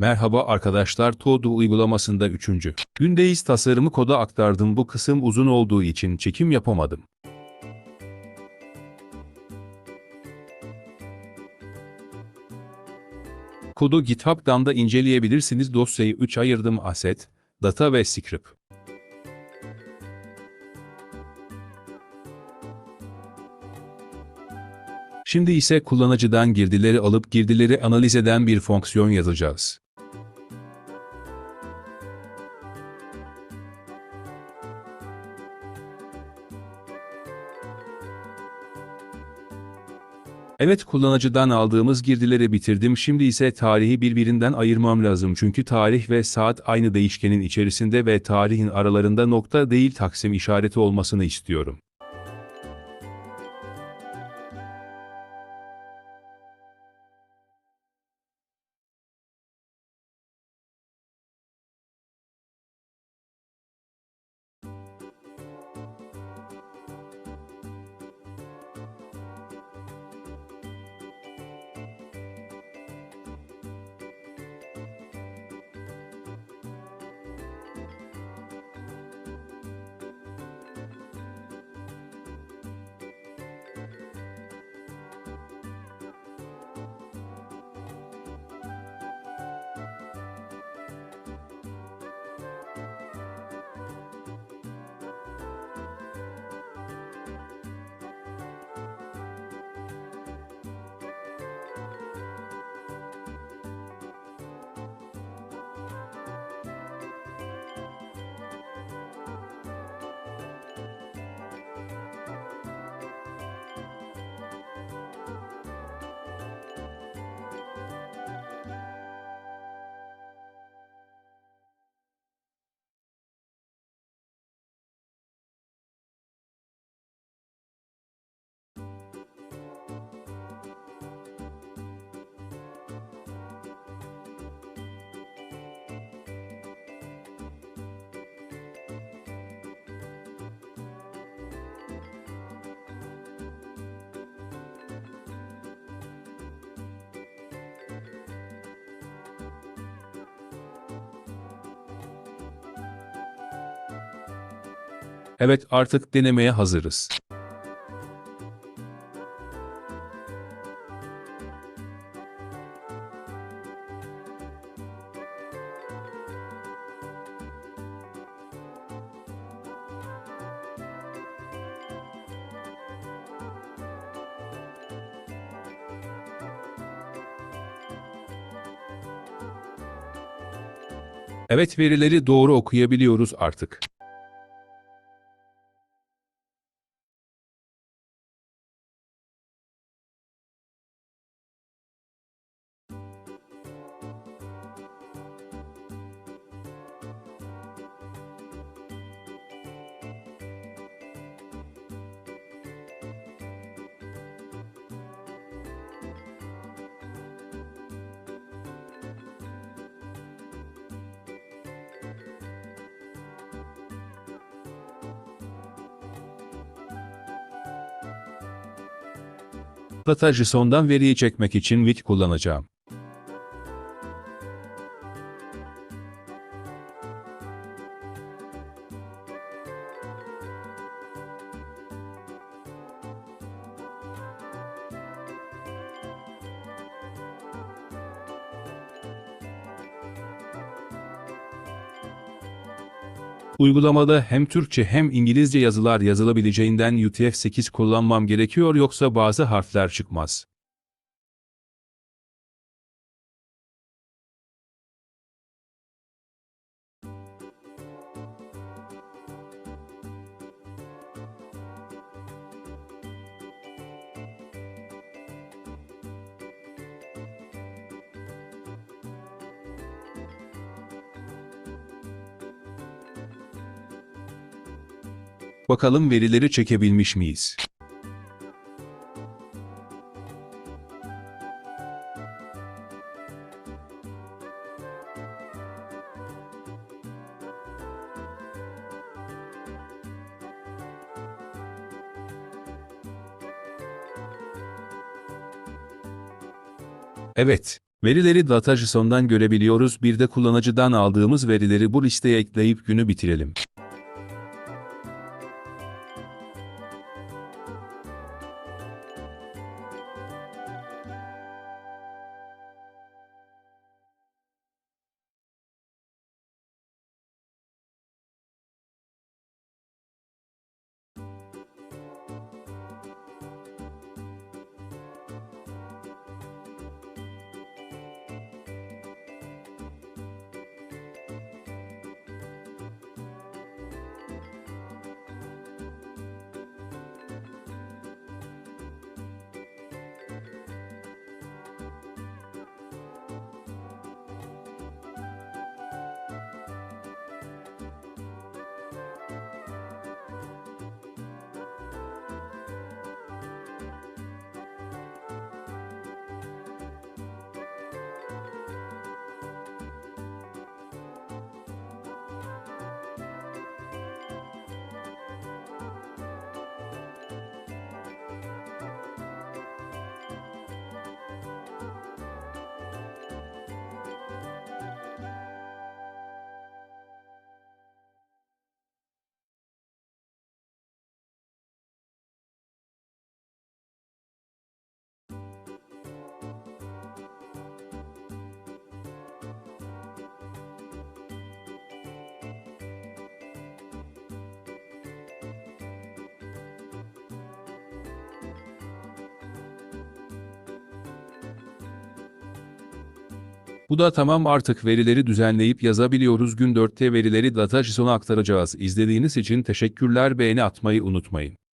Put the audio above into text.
Merhaba arkadaşlar Todo uygulamasında 3. Gündeyiz tasarımı koda aktardım bu kısım uzun olduğu için çekim yapamadım. Kodu GitHub'dan da inceleyebilirsiniz dosyayı 3 ayırdım asset, data ve script. Şimdi ise kullanıcıdan girdileri alıp girdileri analiz eden bir fonksiyon yazacağız. Evet kullanıcıdan aldığımız girdileri bitirdim şimdi ise tarihi birbirinden ayırmam lazım çünkü tarih ve saat aynı değişkenin içerisinde ve tarihin aralarında nokta değil taksim işareti olmasını istiyorum. Evet artık denemeye hazırız. Evet verileri doğru okuyabiliyoruz artık. Data JSON'dan veriyi çekmek için WIT kullanacağım. Uygulamada hem Türkçe hem İngilizce yazılar yazılabileceğinden UTF-8 kullanmam gerekiyor yoksa bazı harfler çıkmaz. Bakalım verileri çekebilmiş miyiz? Evet, Verileri DataJSON'dan görebiliyoruz. Bir de kullanıcıdan aldığımız verileri bu listeye ekleyip günü bitirelim. Bu da tamam artık verileri düzenleyip yazabiliyoruz. Gün 4'te verileri DataJSON'a aktaracağız. İzlediğiniz için teşekkürler. Beğeni atmayı unutmayın.